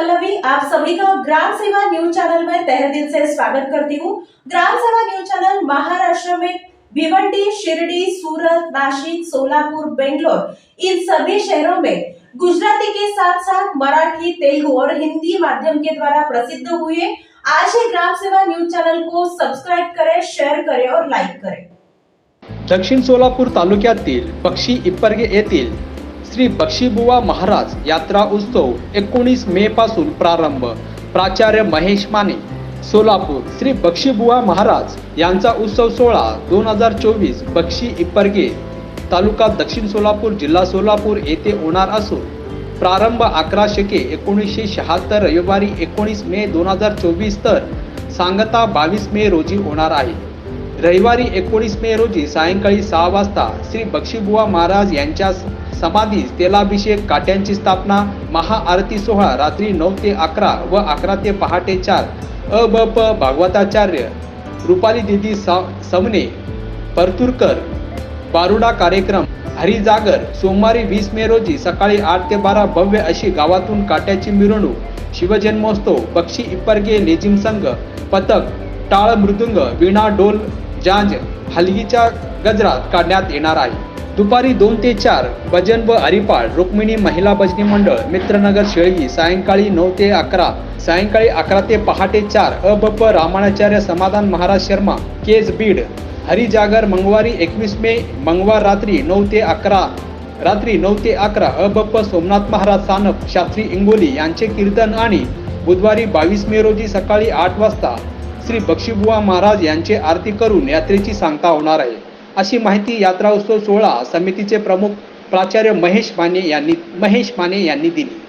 पल्लवी, आप सभी का ग्राम सेवा न्यूज़ चैनल में तहे दिल से स्वागत करती हूँ। ग्राम सेवा न्यूज़ चैनल महाराष्ट्र में भिवंडी, शिरडी, सूरत नासिक सोलापुर, बेंगलोर, इन सभी शहरों में गुजराती के साथ साथ मराठी, तेलुगु और हिंदी माध्यम के द्वारा प्रसिद्ध हुए आज ही ग्राम सेवा न्यूज़ चैनल को सब्सक्राइब करें शेयर करें और लाइक करें। दक्षिण सोलापूर तालुक्यातील बक्षी इप्परगे येथील श्री बक्षीबुवा महाराज यात्रा उत्सव एकोणीस मे पासून प्रारंभ. प्राचार्य महेश माने. सोलापूर श्री बक्षीबुवा महाराज यांचा उत्सव सोहळा दोन हजार चोवीस बक्षी इपरगे तालुका दक्षिण सोलापूर जिल्हा सोलापूर येथे होणार असून प्रारंभ अकरा शके एकोणीसशे शहात्तर रविवारी एकोणीस मे दोन हजार चोवीस तर सांगता बावीस मे रोजी होणार आहे. रविवारी एकोणीस मे रोजी सायंकाळी सहा वाजता श्री बक्षीबुवा महाराज यांच्या समाधी तेलाभिषेक काट्यांची स्थापना महाआरती सोहळा रात्री नऊ ते अकरा व अकरा ते पहाटे चार. अ ब प भागवताचार्य. रुपाली दिदी सा समने. परतुरकर. बारुडा कार्यक्रम. हरिजागर सोमवारी वीस मे रोजी सकाळी आठ ते बारा भव्य अशी गावातून काट्याची मिरवणूक. शिवजन्मोत्सव बक्षी इप्परगे लेझिम संघ पथक टाळ मृदुंग विणा डोल जांज हलगीच्या गजरात काढण्यात येणार आहे. दुपारी दोन ते चार भजन व हरिपाळ रुक्मिणी महिला भजनी मंडळ मित्रनगर शेळगी सायंकाळी नऊ ते अकरा सायंकाळी अकरा ते पहाटे चार अ ब प रामाणाचार्य समाधान महाराज शर्मा केज बीड हरिजागर मंगळवारी एकवीस मे मंगळवार रात्री नऊ ते अकरा रात्री नऊ ते अकरा अ ब प सोमनाथ महाराज सानप शास्त्री इंगोली यांचे कीर्तन आणि बुधवारी बावीस मे रोजी सकाळी आठ वाजता श्री बक्षीबुवा महाराज यांचे आरती करून यात्रेची सांगता होणार आहे. अशी माहिती यात्रा उत्सव सोहळा समितीचे प्रमुख प्राचार्य महेश माने यांनी महेश माने यांनी दिली.